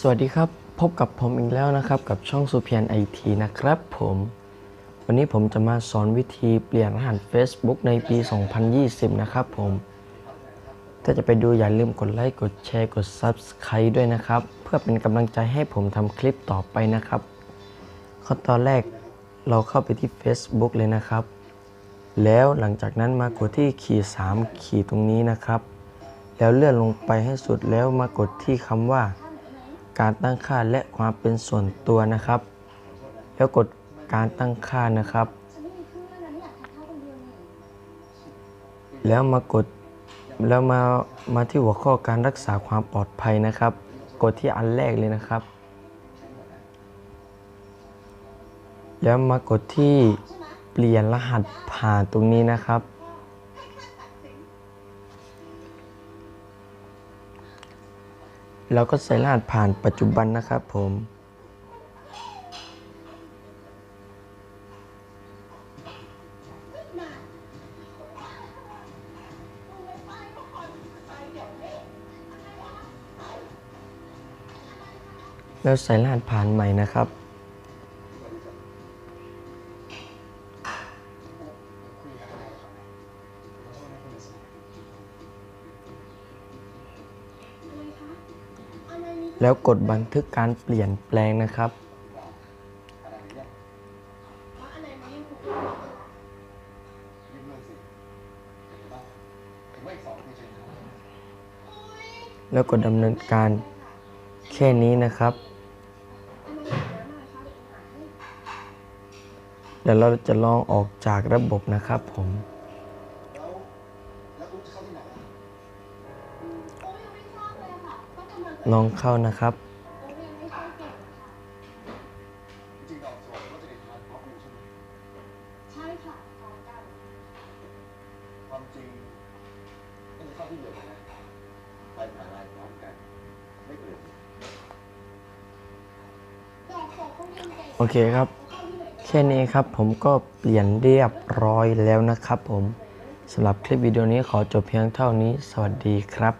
สวัสดีครับพบกับผมอีกแล้วนะครับ กับช่องสุเพียนไอทีนะครับผมวันนี้ผมจะมาสอนวิธีเปลี่ยนรหัส Facebook ในปี 2020 นะครับผม ถ้าจะไปดูอย่าลืมกดไลค์กดแชร์กด Subscribe ด้วยนะครับ เพื่อเป็นกำลังใจให้ผมทำคลิปต่อไปนะครับ ขั้นตอนแรกเราเข้าไปที่ Facebook เลยนะครับ แล้วหลังจากนั้นมากดที่ขีด3ขีดตรงนี้นะครับ แล้วเลื่อนลงไปให้สุดแล้วมากดที่คำว่า การตั้งค่าและความเป็นส่วนตัวนะครับ แล้วกดการตั้งค่านะครับ แล้วมากดแล้วมามาที่หัวข้อการรักษาความปลอดภัยนะครับ กดที่อันแรกเลยนะครับ แล้วมากดที่เปลี่ยนรหัสผ่านตรงนี้นะครับ เราก็ใส่รหัสผ่านปัจจุบันนะครับผมแล้วใส่รหัสผ่านใหม่นะครับ แล้วกดบันทึกการเปลี่ยนแปลงนะครับ แล้วกดดำเนินการแค่นี้นะครับ เดี๋ยวเราจะลองออกจากระบบนะครับผม ลองเข้านะครับใช่ค่ะพร้อมกันความจริงเข้าที่เดียวกันะไปมหาลัยพร้อมกัน ไม่เปลี่ยนดอกสองเขาเรียนเก่งโอเคครับ แค่นี้ครับผมก็เปลี่ยนเรียบร้อยแล้วนะครับผมสำหรับคลิปวิดีโอนี้ขอจบเพียงเท่านี้ สวัสดีครับ